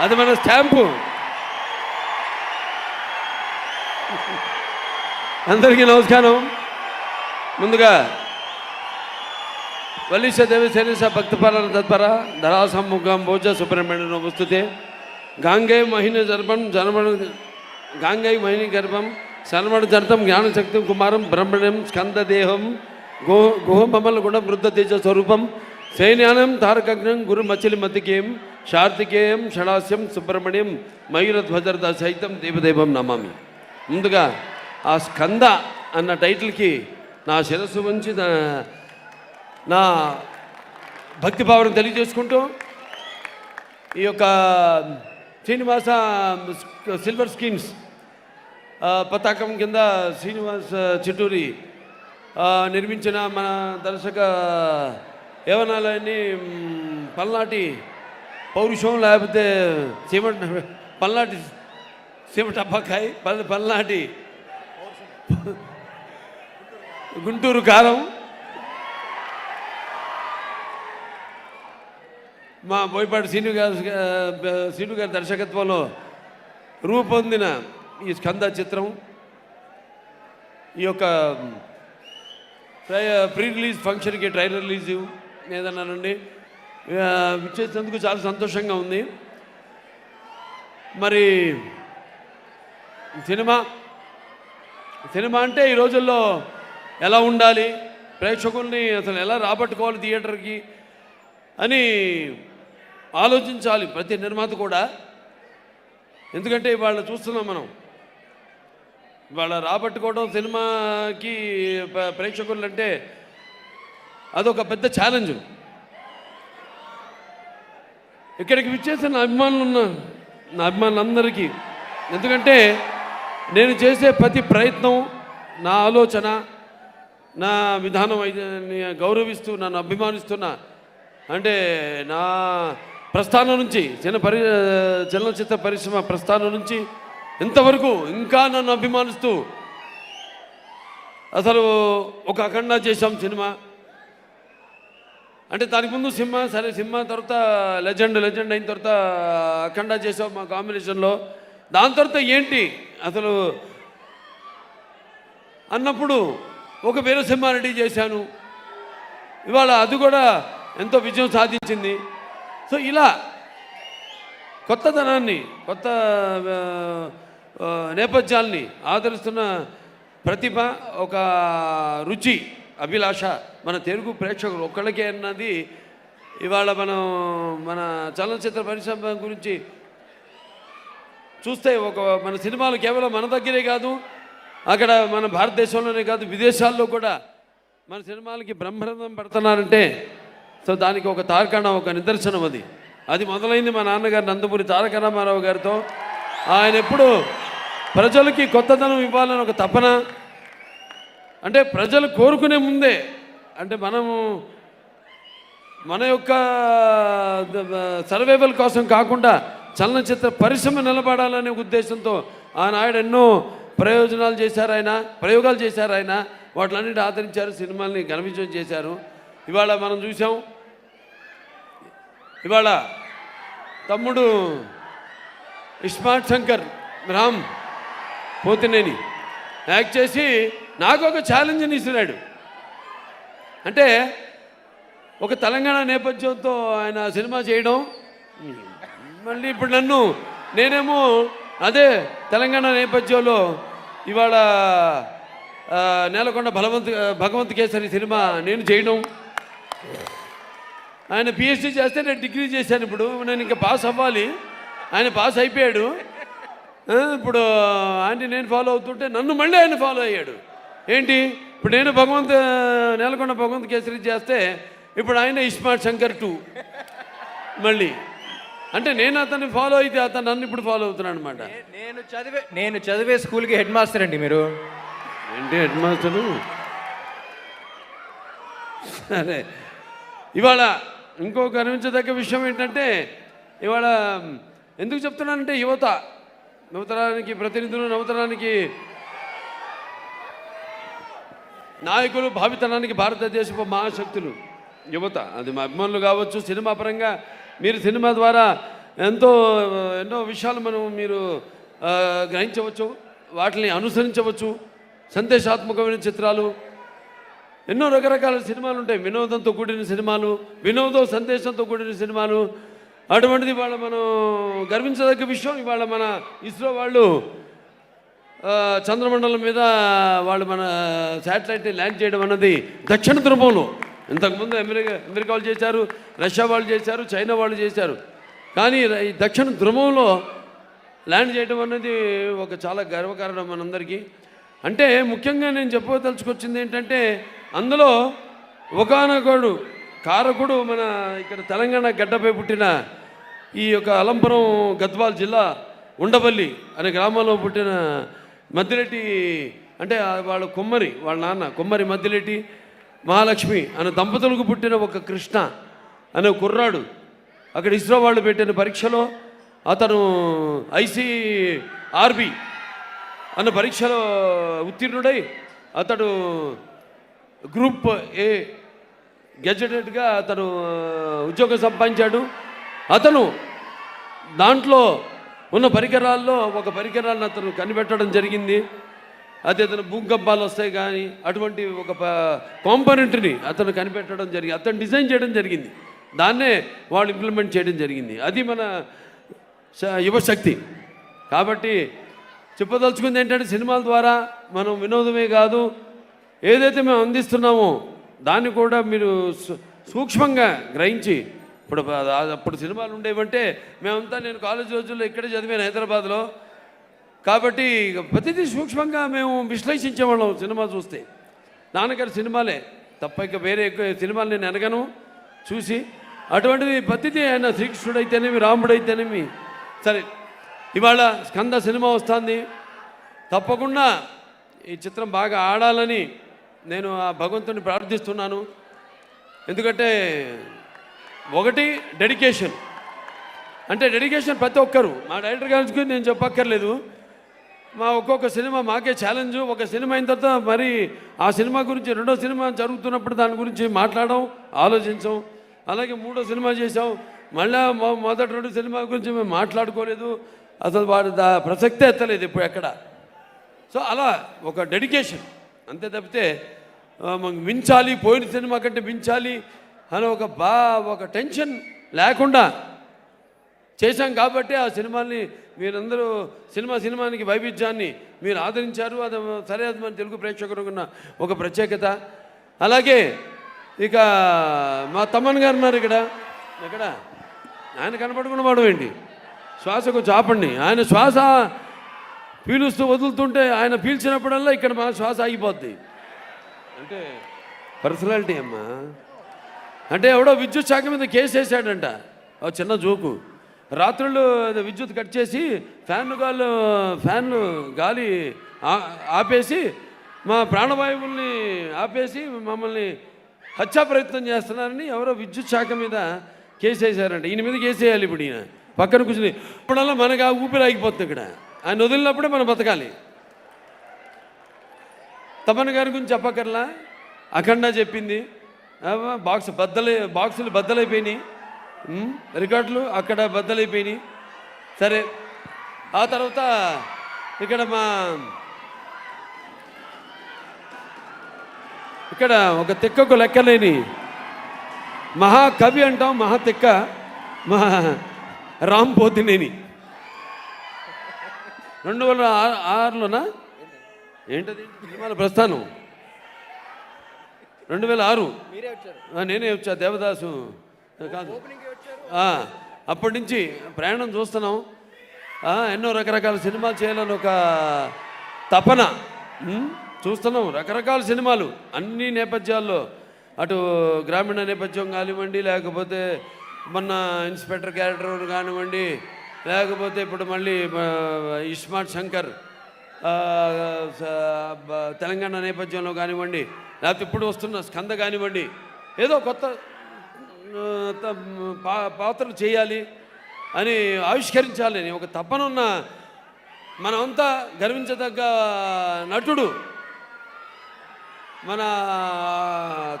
అది మన స్టాంపు. అందరికీ నమస్కారం. ముందుగా వల్లిష దేవి శరీష భక్తపర తత్పర ధరాసమ్ముఖం భోజ సుబ్రహ్మణ్యం వస్తుతే గాంగే మహిని గర్భం జనమణ గాంగై మహిని గర్భం శర్మణ జనతం జ్ఞానశక్తి కుమారం బ్రహ్మణ్యం స్కందదేహం గో గుహమమల గుణ వృద్ధ తేజ స్వరూపం సైన్యానం తారకగ్నం గురు మచిలి మతికేయం శార్తికేయం షడాస్యం సుబ్రహ్మణ్యం మయూరధ్వజరద సైతం దేవదేవం నమామి. ముందుగా ఆ స్కంద అన్న టైటిల్కి నా శిరస్సు ఉంచి నా- నా భక్తి భావన తెలియజేసుకుంటూ ఈ యొక్క శ్రీనివాస సిల్వర్ స్కీమ్స్ పతాకం కింద శ్రీనివాస చిట్టూరి నిర్మించిన మన దర్శక యవనాలన్నీ పల్నాటి పౌరుషం లేకపోతే సిమెంట్ పల్నాటి సిమెంట్ అబ్బాకాయ పల్ పల్నాటి గుంటూరు కారం. మా బోయపాటి శ్రీను గారు శ్రీను గారి దర్శకత్వంలో రూపొందిన ఈ స్కంద చిత్రం ఈ యొక్క ప్రీ రిలీజ్ ఫంక్షన్కి ట్రైలర్ రిలీజ్ ఏదన్నానండి విచ్చేసినందుకు చాలా సంతోషంగా ఉంది. మరి సినిమా సినిమా అంటే ఈ రోజుల్లో ఎలా ఉండాలి ప్రేక్షకుల్ని అసలు ఎలా రాబట్టుకోవాలి థియేటర్కి అని ఆలోచించాలి ప్రతి నిర్మాత కూడా. ఎందుకంటే ఇవాళ చూస్తున్నాం మనం. ఇవాళ రాబట్టుకోవడం సినిమాకి ప్రేక్షకులంటే అంటే అదొక పెద్ద ఛాలెంజ్ ఇక్కడికి విచ్చేసిన నా అభిమానులు ఉన్న నా అభిమానులందరికీ ఎందుకంటే నేను చేసే ప్రతి ప్రయత్నం నా ఆలోచన నా విధానం అయితే గౌరవిస్తూ నన్ను అభిమానిస్తున్న అంటే నా ప్రస్థానం నుంచి చిన్న పరి చలనచిత్ర పరిశ్రమ ప్రస్థానం నుంచి ఇంతవరకు ఇంకా నన్ను అభిమానిస్తూ అసలు ఒక అఖండ చేశాం సినిమా అంటే దానికి ముందు సినిమా సరే సినిమా తర్వాత లెజెండ్ లెజెండ్ అయిన తర్వాత అఖండ చేసావు మా కాంబినేషన్లో. దాని తర్వాత ఏంటి? అసలు అన్నప్పుడు ఒక వీరసింహ రెడీ చేశాను. ఇవాళ అది కూడా ఎంతో విజయం సాధించింది. సో ఇలా కొత్తదనాన్ని కొత్త నేపథ్యాల్ని ఆదరిస్తున్న ప్రతిభ ఒక రుచి అభిలాష మన తెలుగు ప్రేక్షకులు ఒక్కళ్ళకే అన్నది ఇవాళ మనం మన చలనచిత్ర పరిశ్రమ గురించి చూస్తే ఒక మన సినిమాలు కేవలం మన దగ్గరే కాదు అక్కడ మన భారతదేశంలోనే కాదు విదేశాల్లో కూడా మన సినిమాలకి బ్రహ్మరథం పడుతున్నారంటే సో దానికి ఒక తార్కాణ ఒక నిదర్శనం అది. అది మొదలైంది మా నాన్నగారు నందమూరి తారక రామారావు గారితో. ఆయన ఎప్పుడు ప్రజలకి కొత్తదనం ఇవ్వాలని ఒక తపన అంటే ప్రజలు కోరుకునే ముందే అంటే మనము మన యొక్క సర్వైవల్ కోసం కాకుండా చలనచిత్ర పరిశ్రమ నిలబడాలనే ఉద్దేశంతో ఆనాడు ఎన్నో ప్రయోజనాలు చేశారు ఆయన ప్రయోగాలు చేశారు ఆయన. వాటిలన్నిటి ఆదరించారు సినిమాల్ని ఘన చేశారు. ఇవాళ మనం చూసాం ఇవాళ తమ్ముడు ఇస్మార్ట్ శంకర్ రామ్ పోతినేని. యాక్ట్ చేసి నాకు ఒక ఛాలెంజ్ని ఇస్తున్నాడు. అంటే ఒక తెలంగాణ నేపథ్యంతో ఆయన సినిమా చేయడం మళ్ళీ ఇప్పుడు నన్ను నేనేమో అదే తెలంగాణ నేపథ్యంలో ఇవాళ నేలకొండ బలవంత్ భగవంత్ కేసరి సినిమా నేను చేయడం. ఆయన పిహెచ్డీ చేస్తే నేను డిగ్రీ చేశాను ఇప్పుడు నేను ఇంకా పాస్ అవ్వాలి. ఆయన పాస్ అయిపోయాడు. ఇప్పుడు ఆయన నేను ఫాలో అవుతుంటే నన్ను మళ్ళీ ఆయన ఫాలో అయ్యాడు. ఏంటి? ఇప్పుడు నేను భగవంత్ నేలకొండ భగవంత్ కేసరి చేస్తే ఇప్పుడు ఆయన ఇస్మార్ట్ శంకర్ టూ. మళ్ళీ. అంటే నేను అతన్ని ఫాలో అయితే అతను నన్ను ఇప్పుడు ఫాలో అవుతున్నాడు అనమాట నేను చదివే నేను చదివే స్కూల్కి హెడ్ మాస్టర్ అండి మీరు. ఏంటి హెడ్ మాస్టరు సరే. ఇవాళ ఇంకో గర్వించదగ్గ విషయం ఏంటంటే ఇవాళ ఎందుకు చెప్తున్నానంటే యువత నవతరానికి ప్రతినిధులు నవతరానికి నాయకులు భావితనానికి భారతదేశపు మహాశక్తులు. యువత అది మా అభిమానులు కావచ్చు సినిమా పరంగా మీరు సినిమా ద్వారా ఎంతో ఎన్నో విషయాలు మనం మీరు గ్రహించవచ్చు వాటిని అనుసరించవచ్చు. సందేశాత్మకమైన చిత్రాలు ఎన్నో రకరకాల సినిమాలు ఉంటాయి. వినోదంతో కూడిన సినిమాలు వినోదం సందేశంతో కూడిన సినిమాలు. అటువంటిది ఇవాళ మనం గర్వించదగ్గ విషయం. ఇవాళ మన ఇస్రో వాళ్ళు చంద్రమండలం మీద వాళ్ళు మన శాటిలైట్ని ల్యాండ్ చేయడం అన్నది దక్షిణ ధ్రువంలో ఇంతకుముందు అమెరికా అమెరికా వాళ్ళు చేశారు రష్యా వాళ్ళు చేశారు చైనా వాళ్ళు చేశారు. కానీ ఈ దక్షిణ ధ్రువంలో ల్యాండ్ చేయడం అన్నది ఒక చాలా గర్వకారణం మనందరికీ. అంటే ముఖ్యంగా నేను చెప్పదలుచుకొచ్చింది ఏంటంటే అందులో ఒకనొకడు కారకుడు మన ఇక్కడ తెలంగాణ గడ్డపై పుట్టిన ఈ యొక్క అలంపురం గద్వాల్ జిల్లా ఉండవల్లి అనే గ్రామంలో పుట్టిన మద్దిరెడ్డి అంటే వాళ్ళ కుమ్మరి వాళ్ళ నాన్న కుమ్మరి మద్దిరెడ్డి మహాలక్ష్మి అనే దంపతులకు పుట్టిన ఒక కృష్ణ అనే కుర్రాడు. అక్కడ ఇస్రో వాళ్ళు పెట్టిన పరీక్షలో అతను ఐసీ ఆర్బి అన్న పరీక్షలో ఉత్తీర్ణుడై అతడు గ్రూప్ ఏ గెజెటెడ్గా అతను ఉద్యోగం సంపాదించాడు. అతను దాంట్లో ఉన్న పరికరాల్లో ఒక పరికరాలను అతను కనిపెట్టడం జరిగింది. అదే అతను భూకంపాలు వస్తాయి కానీ అటువంటి ఒక కాంపనెంట్ని అతను కనిపెట్టడం జరిగింది అతను డిజైన్ చేయడం జరిగింది. దాన్నే వాళ్ళు ఇంప్లిమెంట్ చేయడం జరిగింది. అది మన శ- యువశక్తి. కాబట్టి చెప్పదలుచుకుంది ఏంటంటే సినిమాల ద్వారా మనం వినోదమే కాదు ఏదైతే మేము అందిస్తున్నామో దాన్ని కూడా మీరు సు- సూక్ష్మంగా గ్రహించి ఇప్పుడు అప్పుడు సినిమాలు ఉండేవంటే మేమంతా నేను కాలేజ్ రోజుల్లో ఇక్కడే చదివాను హైదరాబాద్లో. కాబట్టి ఇక ప్రతిదీ సూక్ష్మంగా మేము విశ్లేషించేవాళ్ళం సినిమా చూస్తే. నాన్నగారి సినిమాలే. తప్ప ఇక వేరే ఎక్కువ సినిమాలు నేను ఎనగను చూసి. అటువంటిది ప్రతిదీ ఆయన శ్రీకృష్ణుడు అయితేనేమి రాముడు అయితేనేమి సరే ఇవాళ స్కంద సినిమా వస్తుంది. తప్పకుండా ఈ చిత్రం బాగా ఆడాలని నేను ఆ భగవంతుని ప్రార్థిస్తున్నాను. ఎందుకంటే ఒకటి డెడికేషన్. అంటే డెడికేషన్ ప్రతి ఒక్కరు. మా డైరెక్టర్ గారికి నేను చెప్పక్కర్లేదు. మా ఒక్కొక్క సినిమా మాకే ఛాలెంజ్ ఒక సినిమా అయిన తర్వాత మరి ఆ సినిమా గురించి రెండో సినిమా జరుగుతున్నప్పుడు దాని గురించి మాట్లాడడం ఆలోచించాం అలాగే మూడో సినిమా చేసాం మళ్ళీ మొదటి రెండు సినిమా గురించి మేము మాట్లాడుకోలేదు. అసలు వాడు దా ప్రసక్తే ఎత్తలేదు ఇప్పుడు ఎక్కడ. సో అలా ఒక డెడికేషన్. అంతే తప్పితే మించాలి పోయిన సినిమా కంటే మించాలి అని ఒక బా ఒక టెన్షన్ లేకుండా చేశాం కాబట్టి ఆ సినిమాని మీరందరూ సినిమా సినిమానికి వైవిధ్యాన్ని మీరు ఆదరించారు. అది సరే అది మన తెలుగు ప్రేక్షకులకు ఉన్న ఒక ప్రత్యేకత. అలాగే ఇక మా తమ్మన్ గారు ఉన్నారు ఇక్కడ. ఇక్కడ ఆయన కనపడుకున్న వాడు ఏంటి? శ్వాసకు చాపండి ఆయన శ్వాస పీలుస్తూ వదులుతుంటే ఆయన పీల్చినప్పుడల్లా ఇక్కడ మా శ్వాస ఆగిపోద్ది. అంటే పర్సనాలిటీ అమ్మా. అంటే ఎవడో విద్యుత్ శాఖ మీద కేసు వేసాడంట ఓ చిన్న జోకు. రాత్రులు విద్యుత్ కట్ చేసి ఫ్యాన్ గాలు ఫ్యాన్లు గాలి ఆపేసి మా ప్రాణవాయువుల్ని ఆపేసి మమ్మల్ని హత్యా ప్రయత్నం చేస్తున్నారని ఎవరో విద్యుత్ శాఖ మీద కేసు వేసారంట ఈయన మీద కేసు వేయాలి ఇప్పుడు ఈయన. పక్కన కూర్చుని ఇప్పుడల్లా మనకు ఆ ఊపిరి ఆగిపోతుంది ఇక్కడ. ఆయన వదిలినప్పుడే మనం బతకాలి. తమన్ గారి గురించి చెప్పక్కర్లా? అఖండ చెప్పింది. బాక్స్ బద్దలై బాక్సులు బద్దలైపోయినాయి. రికార్డులు అక్కడ బద్దలైపోయినాయి. సరే ఆ తర్వాత ఇక్కడ మా ఇక్కడ ఒక తిక్కకు లెక్కలేని మహాకవి అంటాం మహా తిక్క మహా రామ్ పోతినేని రెండు వేల ఆ- ఆరులోనా? ఏంటది? సినిమాల ప్రస్థానం? రెండు వేల ఆరు నేనే వచ్చా దేవదాసు. కాదు. అప్పటి నుంచి ప్రయాణం చూస్తున్నాం. ఎన్నో రకరకాల సినిమాలు చేయాలని ఒక తపన. చూస్తున్నాం రకరకాల సినిమాలు అన్ని నేపథ్యాల్లో. అటు గ్రామీణ నేపథ్యం కానివ్వండి లేకపోతే మొన్న ఇన్స్పెక్టర్ క్యారెక్టర్ కానివ్వండి లేకపోతే ఇప్పుడు మళ్ళీ ఇస్మార్ట్ శంకర్. తెలంగాణ నేపథ్యంలో కానివ్వండి లేకపోతే ఇప్పుడు వస్తున్న స్కంద కానివ్వండి ఏదో కొత్త పా- పాత్రలు చేయాలి అని ఆవిష్కరించాలని ఒక తప్పనున్న మనమంతా గర్వించదగ్గ నటుడు. మన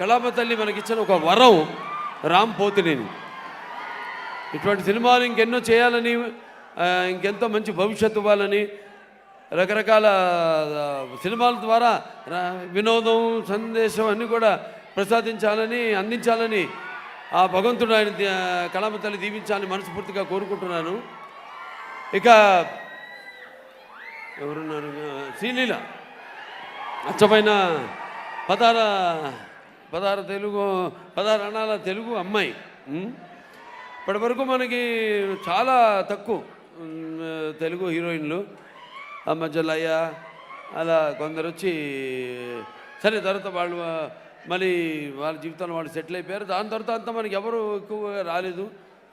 కళామ తల్లి మనకిచ్చిన ఒక వరం రామ్ పోతినేని. ఇటువంటి సినిమాలు ఇంకెన్నో చేయాలని ఇంకెంతో మంచి భవిష్యత్తు ఇవ్వాలని రకరకాల సినిమాల ద్వారా వినోదం సందేశం అన్నీ కూడా ప్రసాదించాలని అందించాలని ఆ భగవంతుడు ఆయన కళామ తల్లి దీవించాలని మనస్ఫూర్తిగా కోరుకుంటున్నాను. ఇక ఎవరున్నారు? శ్రీలీల. అచ్చమైన పదార పదార తెలుగు పదార అణాల తెలుగు అమ్మాయి. ఇప్పటి వరకు మనకి చాలా తక్కువ తెలుగు హీరోయిన్లు. మజ్జలయ్య అలా కొందరు వచ్చి సరే తర్వాత వాళ్ళు మళ్ళీ వాళ్ళ జీవితంలో వాళ్ళు సెటిల్ అయిపోయారు. దాని తర్వాత అంతా మనకి ఎవరు ఎక్కువగా రాలేదు.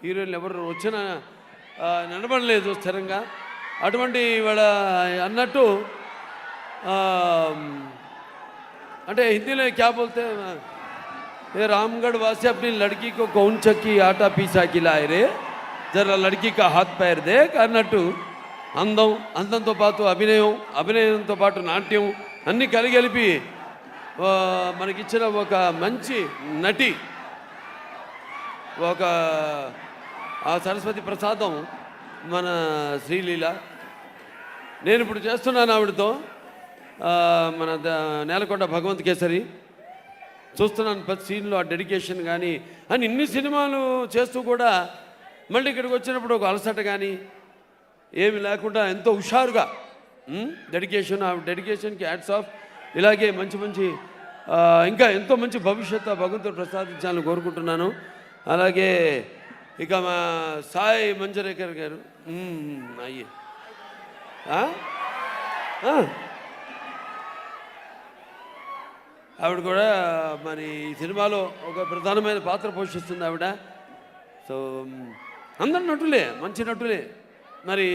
హీరోయిన్లు ఎవరు వచ్చినా నిలబడలేదు స్థిరంగా. అటువంటి వాళ్ళ అన్నట్టు అంటే హిందీలో క్యా బోల్తే ఏ రామ్గఢ్ వాసి అప్ని లడ్కీ కో కౌన్ చక్కి ఆటా పీసాకి లాయరే జర లడ్కీ కా హాత్ పైర్దే అన్నట్టు అందం అందంతో పాటు అభినయం అభినయంతో పాటు నాట్యం అన్నీ కలిగలిపి మనకిచ్చిన ఒక మంచి నటి ఒక ఆ సరస్వతి ప్రసాదం మన శ్రీలీల. నేను ఇప్పుడు చేస్తున్నాను ఆవిడతో మన నేలకొండ భగవంత్ కేసరి చూస్తున్నాను ప్రతి సీన్లో ఆ డెడికేషన్ కానీ అని ఇన్ని సినిమాలు చేస్తూ కూడా మళ్ళీ ఇక్కడికి వచ్చినప్పుడు ఒక అలసట కానీ ఏమి లేకుండా ఎంతో హుషారుగా డెడికేషన్ ఆ డెడికేషన్కి యాడ్స్ ఆఫ్ ఇలాగే మంచి మంచి ఇంకా ఎంతో మంచి భవిష్యత్తు భగవంతుడు ప్రసాదించాలని కోరుకుంటున్నాను. అలాగే ఇక మా సాయి మంజరేకర్ గారు అయ్యి. అయ్యే ఆవిడ కూడా మరి ఈ సినిమాలో ఒక ప్రధానమైన పాత్ర పోషిస్తుంది ఆవిడ. సో అందరు నటులే మంచి నటులే. మరి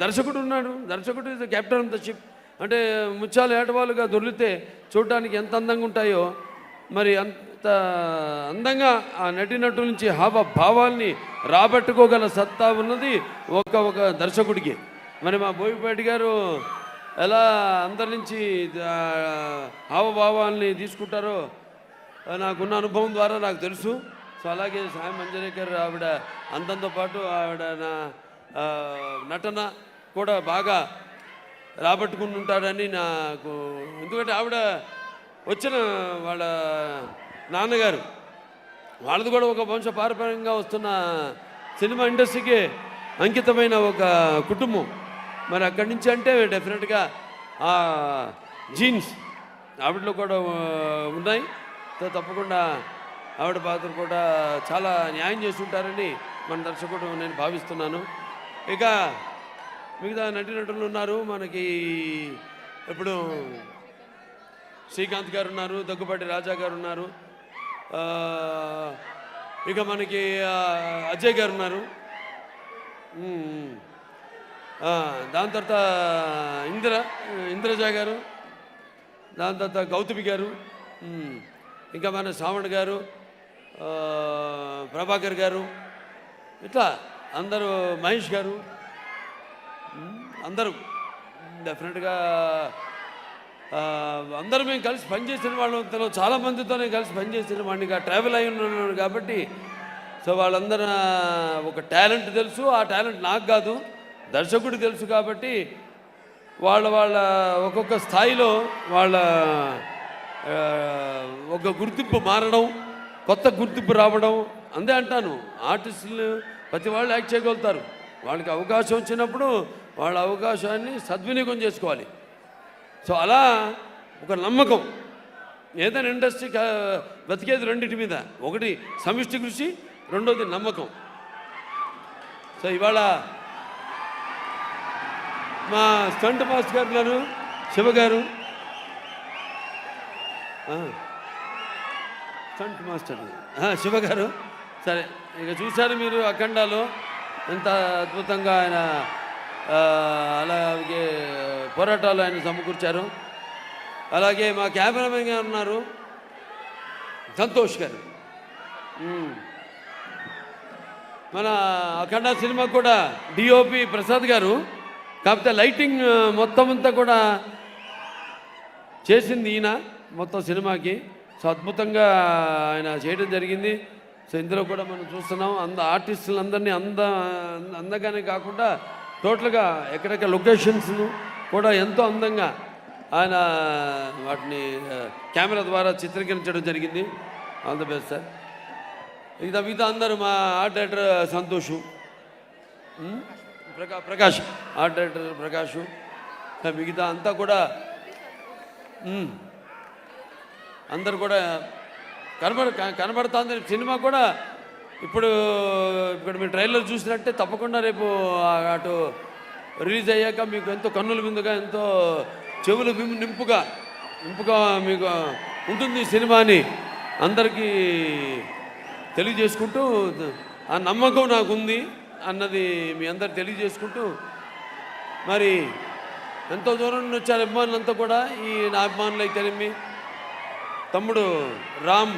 దర్శకుడు ఉన్నాడు. దర్శకుడు is captain of the ship అంటే ముత్యాలు ఏటవాలుగా దొరికితే చూడటానికి ఎంత అందంగా ఉంటాయో మరి అంత అందంగా ఆ నటినటు నుంచి హావ భావాల్ని రాబట్టుకోగల సత్తా ఉన్నది ఒక ఒక దర్శకుడికి. మరి మా బోయిపాటి గారు ఎలా అందరి నుంచి హావభావాల్ని తీసుకుంటారో నాకున్న అనుభవం ద్వారా నాకు తెలుసు. సో అలాగే సాయం మంజరేకర్ ఆవిడ అందంతో పాటు ఆవిడ నా నటన కూడా బాగా రాబట్టుకుని ఉంటాడని నాకు ఎందుకంటే ఆవిడ వచ్చిన వాళ్ళ నాన్నగారు వాళ్ళది కూడా ఒక వంశ పారపర్యంగా వస్తున్న సినిమా ఇండస్ట్రీకి అంకితమైన ఒక కుటుంబం. మరి అక్కడి నుంచి అంటే డెఫినెట్గా ఆ జీన్స్ ఆవిడలో కూడా ఉన్నాయి. సో తప్పకుండా ఆవిడ పాత్ర కూడా చాలా న్యాయం చేస్తుంటారని మన దర్శకుడు నేను భావిస్తున్నాను. ఇక మిగతా నటీనటులు ఉన్నారు. మనకి ఇప్పుడు శ్రీకాంత్ గారు ఉన్నారు దగ్గుపాటి రాజా గారు ఉన్నారు. ఇక మనకి అజయ్ గారు ఉన్నారు. దాని తర్వాత ఇందిర ఇంద్రజ గారు దాని తర్వాత గౌతమి గారు ఇంకా మన శ్రావణ్ గారు ప్రభాకర్ గారు ఇట్లా అందరూ మహేష్ గారు. అందరూ. డెఫినెట్గా అందరూ మేము కలిసి పనిచేసిన వాళ్ళతో చాలా మందితోనే కలిసి పనిచేసిన వాడిని ట్రావెల్ అయి ఉన్నాను కాబట్టి సో వాళ్ళందరూ ఒక టాలెంట్ తెలుసు. ఆ టాలెంట్ నాకు కాదు దర్శకుడికి తెలుసు కాబట్టి వాళ్ళ వాళ్ళ ఒక్కొక్క స్థాయిలో వాళ్ళ ఒక గుర్తింపు మారడం కొత్త గుర్తింపు రావడం అందే అంటాను. ఆర్టిస్టులు ప్రతి వాళ్ళు యాక్ట్ చేయగలుగుతారు. వాళ్ళకి అవకాశం వచ్చినప్పుడు వాళ్ళ అవకాశాన్ని సద్వినియోగం చేసుకోవాలి. సో అలా ఒక నమ్మకం. ఏదైనా ఇండస్ట్రీ బతికేది రెండింటి మీద. ఒకటి సమిష్టి కృషి రెండోది నమ్మకం. సో ఇవాళ మా స్టంట్ మాస్టర్ గారు గారు శివ గారు. Stunt master. శివ గారు. సరే ఇక చూశారు మీరు అఖండాలో. ఎంత అద్భుతంగా ఆయన అలాగే పోరాటాలు ఆయన సమకూర్చారు. అలాగే మా కెమెరామెన్ గారు ఉన్నారు. సంతోష్ గారు. మన అఖండ సినిమా కూడా డిఓపి ప్రసాద్ గారు. కాకపోతే లైటింగ్ మొత్తం అంతా కూడా చేసింది ఈయన మొత్తం సినిమాకి. సో అద్భుతంగా ఆయన చేయడం జరిగింది. సో ఇందులో కూడా మనం చూస్తున్నాం అంద ఆర్టిస్టులందరినీ అంద అందగానే కాకుండా టోటల్గా ఎక్కడెక్కడ లొకేషన్స్ను కూడా ఎంతో అందంగా ఆయన వాటిని కెమెరా ద్వారా చిత్రీకరించడం జరిగింది. All the best sir. మిగతా మిగతా అందరూ మా ఆర్ట్ డైరెక్టర్ సంతోషు. ప్రకా ప్రకాష్ ఆర్ట్ డైరెక్టర్ ప్రకాష్. మిగతా అంతా కూడా అందరు కూడా కనబడ క- కనబడుతుంది. సినిమా కూడా ఇప్పుడు ఇప్పుడు మీరు ట్రైలర్ చూసినట్టే తప్పకుండా రేపు అటు రిలీజ్ అయ్యాక మీకు ఎంతో కన్నుల విందుగా ఎంతో చెవులు నింపుగా నింపుగా మీకు ఉంటుంది ఈ సినిమా అని అందరికీ తెలియజేసుకుంటూ ఆ నమ్మకం నాకుంది అన్నది మీ అందరు తెలియజేసుకుంటూ మరి ఎంతో దూరం నుండి వచ్చారు అభిమానులంతా కూడా ఈ నా అభిమానులు అయితేనేమి తమ్ముడు రామ్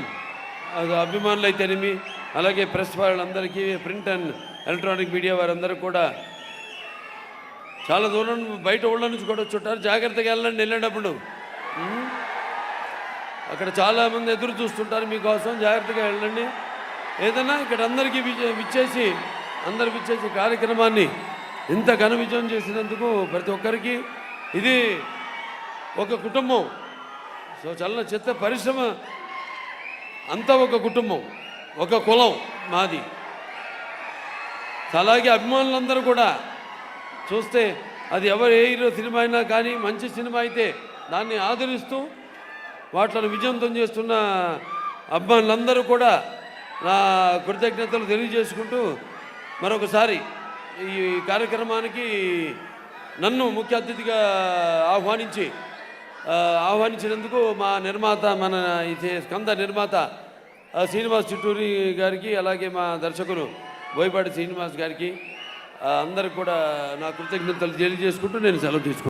అది అభిమానులు అయితేనేమి అలాగే ప్రెస్ వాళ్ళందరికీ ప్రింట్ అండ్ ఎలక్ట్రానిక్ మీడియా వారందరూ కూడా చాలా దూరం బయట ఊళ్ళ నుంచి కూడా చుట్టారు జాగ్రత్తగా వెళ్ళండి వెళ్ళేటప్పుడు. అక్కడ చాలామంది ఎదురు చూస్తుంటారు మీకోసం. జాగ్రత్తగా వెళ్ళండి. ఏదైనా ఇక్కడ అందరికీ విచ్చేసి అందరు విచ్చేసి కార్యక్రమాన్ని ఇంత ఘన విజయం చేసినందుకు ప్రతి ఒక్కరికి ఇది ఒక కుటుంబం. సో చల్ల చిత్ర పరిశ్రమ అంతా ఒక కుటుంబం ఒక కులం మాది. అలాగే అభిమానులందరూ కూడా చూస్తే అది ఎవరు ఏ హీరో సినిమా అయినా కానీ మంచి సినిమా అయితే దాన్ని ఆదరిస్తూ వాటిని విజయవంతం చేస్తున్న అభిమానులందరూ కూడా నా కృతజ్ఞతలు తెలియజేసుకుంటూ మరొకసారి ఈ కార్యక్రమానికి నన్ను ముఖ్య అతిథిగా ఆహ్వానించి ఆహ్వానించినందుకు మా నిర్మాత మన ఇది స్కంద నిర్మాత శ్రీనివాస్ చిట్టూరి గారికి అలాగే మా దర్శకులు బోయపాటి శ్రీనివాస్ గారికి అందరికి కూడా నా కృతజ్ఞతలు తెలియజేసుకుంటూ నేను సెలవు తీసుకుంటాను